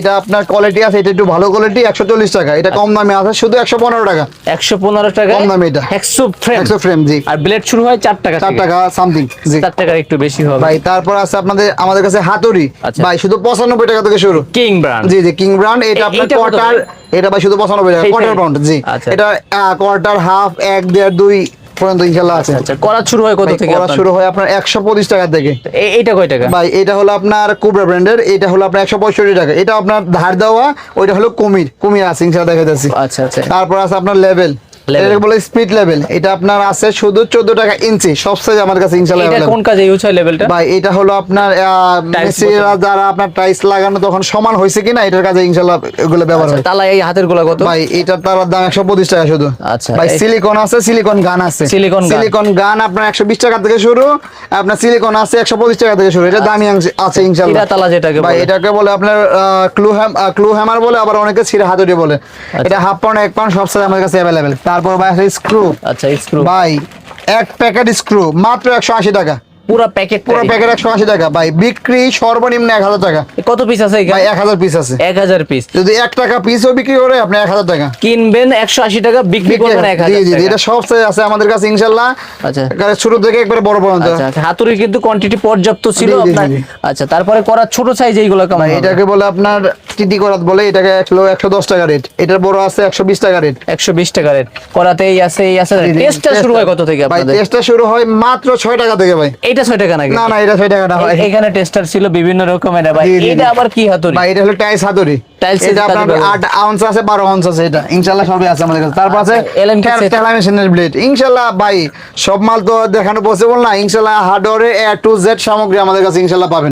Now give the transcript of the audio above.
এটা আপনার কোয়ালিটি আছে এটা একটু ভালো কোয়ালিটি একশো চল্লিশ টাকা। এটা কম দামে আছে শুধু একশো পনেরো টাকা। একশো পনেরো টাকা কম দামে এটা। একশো ফ্রেম একশো ফ্রেম জি। আর ব্লেড শুরু হয় চার টাকা চার টাকা সামথিং জি। চার টাকার একটু বেশি হবে। ভাই তারপর আছে আপনাদের আমাদের কাছে হাতুড়ি। আচ্ছা। ভাই শুধু পঁচানব্বই টাকা থেকে শুরু। কিং ব্র্যান্ড জি জি কিং ব্রান্ড এটা আপনার কোয়ার্টার এটা ভাই শুধু পঁচানব্বই টাকা? কোয়ার্টার পাউন্ড জি। আচ্ছা। এটা কোয়ার্টার হাফ এক দেড় দুই পর্যন্ত ইনশাল্লাহ আছে। আচ্ছা করা শুরু হয় কত থেকে করা শুরু হয় আপনার একশো পঁচিশ টাকা থেকে। এইটা কয় টাকা? ভাই এটা হলো আপনার কুবরা ব্র্যান্ডের এটা হলো আপনার একশো পঁয়ষট্টি টাকা। এটা আপনার ধার দেওয়া ওইটা হলো কুমির কুমির আছে ইনশাল্লাহ দেখা যাচ্ছে আচ্ছা আচ্ছা। তারপর আছে আপনার লেভেল। এটা বলে স্পিড লেভেল এটা আপনার আছে শুধু চোদ্দ টাকা ইঞ্চি সব সাইজ আমার কাছে ইনশাল্লাহ এটা কোন কাজে ইউজ হয় লেভেলটা ভাই এটা হলো আপনার মেসিরা যারা আপনার টাইস লাগানো তখন সমান হয়েছে কিনা এটার কাছে ইনশাল্লাহ এগুলো ব্যবহার হয়। তালা এই হাতেরগুলা কত? ভাই এটার তার দাম একশো পঁচিশ টাকা শুধু। আচ্ছা, ভাই সিলিকন আছে সিলিকন গান আছে। Silicon gun। সিলিকন গান আপনার একশো বিশ টাকা থেকে শুরু আপনার সিলিকন আছে একশো পঁচিশ টাকা থেকে শুরু। এটা দামি আছে চিরা তালা যেটাকে ভাই এটাকে বলে আপনার ক্লু হ্যাম ক্লু হ্যামার বলে আবার অনেকে ছিঁড়ে হাতুড়ি বলে। এটা হাফ পাউন্ড এক পাউন্ড সব সাইজ আমার কাছে তারপর ভাই আছে স্ক্রু আচ্ছা স্ক্রু ভাই এক প্যাকেট স্ক্রু মাত্র একশো আশি টাকা। পুরো প্যাকেট পুরো প্যাকেট একশো আশি টাকা। ভাই বিক্রি সর্বনিম্ন এক হাজার টাকা। কত পিস আছে ভাই এক হাজার পিস আছে। এক হাজার পিস যদি এক টাকা পিসও বিক্রি করে আপনি এক হাজার টাকা। কিনবেন একশো আশি টাকা বিক্রি করবেন এক জি হাজার জি জি, এটা সব size আছে আমাদের কাছে ইনশাল্লাহ। আচ্ছা। শুরু থেকে একবারে বড় পর্যন্ত। আচ্ছা আচ্ছা। হাতুড়ির কিন্তু কোয়ান্টিটি পর্যাপ্ত ছিল। আচ্ছা তারপরে করা ছোট সাইজ এইগুলো কেমন এটাকে বলে আপনার টিটি করাত বলে এটাকে একশো একশো দশ টাকা রেট এটার বড় আছে একশো বিশ টাকা রেট একশো বিশ টাকা রেট করাতে এই আছে এই আছে। টেস্টটা শুরু হয় কত থেকে ভাই টেস্টটা শুরু হয় মাত্র ছয় টাকা থেকে ভাই। এইটা ছয় টাকা নাকি? না না এটা ছয় টাকা না ভাই এখানে টেস্টার ছিল বিভিন্ন রকমের ভাই। এটা আবার কি হাতুড়ি? ভাই এটা হলো টাইস হাতুড়ি। Tiles এটা আপনার কাজে আট আউন্স আছে বারো আউন্স আছে এটা। ইনশাল্লাহ সবই আছে আমাদের কাছে। তারপর আছে ব্লেড ইনশাল্লাহ ভাই সব মাল তো দেখানো পসিবল না। ইনশাল্লাহ হার্ডওয়ারে এ টু জেড সামগ্রী আমাদের কাছে ইনশাল্লাহ পাবেন।